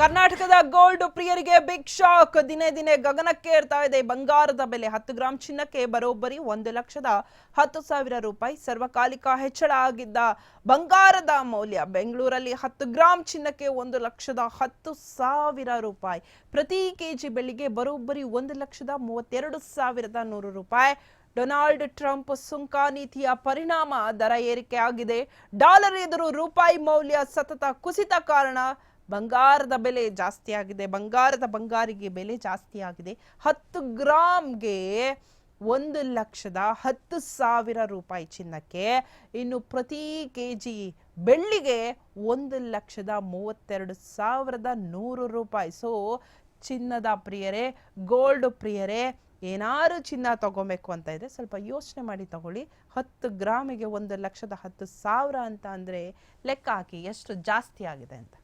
ಕರ್ನಾಟಕದ ಗೋಲ್ಡ್ ಪ್ರಿಯರಿಗೆ big shock. ದಿನೇ ದಿನೇ ಗಗನಕ್ಕೆ ಏರ್ತಾ ಇದೆ. ಬಂಗಾರದ ಬೆಲೆ ಹತ್ತು ಗ್ರಾಂ ಚಿನ್ನಕ್ಕೆ ಬರೋಬ್ಬರಿ ಒಂದು ಲಕ್ಷದ ಹತ್ತು ಸಾವಿರ ರೂಪಾಯಿ. ಸರ್ವಕಾಲಿಕ ಹೆಚ್ಚಳ ಆಗಿದ್ದ ಬಂಗಾರದ ಮೌಲ್ಯ ಬೆಂಗಳೂರಲ್ಲಿ ಹತ್ತು ಗ್ರಾಂ ಚಿನ್ನಕ್ಕೆ ಒಂದು ಲಕ್ಷದ ಹತ್ತು ಸಾವಿರ ರೂಪಾಯಿ. ಪ್ರತಿ ಕೆಜಿ ಬೆಳಿಗ್ಗೆ ಬರೋಬ್ಬರಿ ಒಂದು ಲಕ್ಷದ ಮೂವತ್ತೆರಡು ಸಾವಿರದ ನೂರು ರೂಪಾಯಿ. ಡೊನಾಲ್ಡ್ ಟ್ರಂಪ್ ಸುಂಕ ನೀತಿಯ ಪರಿಣಾಮ ದರ ಏರಿಕೆ ಆಗಿದೆ. ಡಾಲರ್ ಎದುರು ರೂಪಾಯಿ ಮೌಲ್ಯ ಸತತ ಕುಸಿತ ಕಾರಣ ಬಂಗಾರದ ಬೆಲೆ ಜಾಸ್ತಿ ಆಗಿದೆ, ಬಂಗಾರದ ಬಂಗಾರಿಗೆ ಬೆಲೆ ಜಾಸ್ತಿ ಆಗಿದೆ. ಹತ್ತು ಗ್ರಾಮ್ಗೆ ಒಂದು ಲಕ್ಷದ ಹತ್ತು ಸಾವಿರ ರೂಪಾಯಿ ಚಿನ್ನಕ್ಕೆ ಇನ್ನು ಪ್ರತಿ ಕೆ ಜಿ ಬೆಳ್ಳಿಗೆ ಒಂದು ಲಕ್ಷದ ಮೂವತ್ತೆರಡು ಸಾವಿರದ ನೂರು ರೂಪಾಯಿ. ಸೊ ಚಿನ್ನದ ಪ್ರಿಯರೇ ಗೋಲ್ಡ್ ಪ್ರಿಯರೇ, ಏನಾರು ಚಿನ್ನ ತಗೋಬೇಕು ಅಂತ ಇದೆ ಸ್ವಲ್ಪ ಯೋಚನೆ ಮಾಡಿ ತಗೊಳ್ಳಿ. ಹತ್ತು ಗ್ರಾಮಿಗೆ ಒಂದು ಲಕ್ಷದ ಹತ್ತು ಸಾವಿರ ಅಂತ ಅಂದರೆ ಲೆಕ್ಕ ಹಾಕಿ ಎಷ್ಟು ಜಾಸ್ತಿ ಆಗಿದೆ ಅಂತ.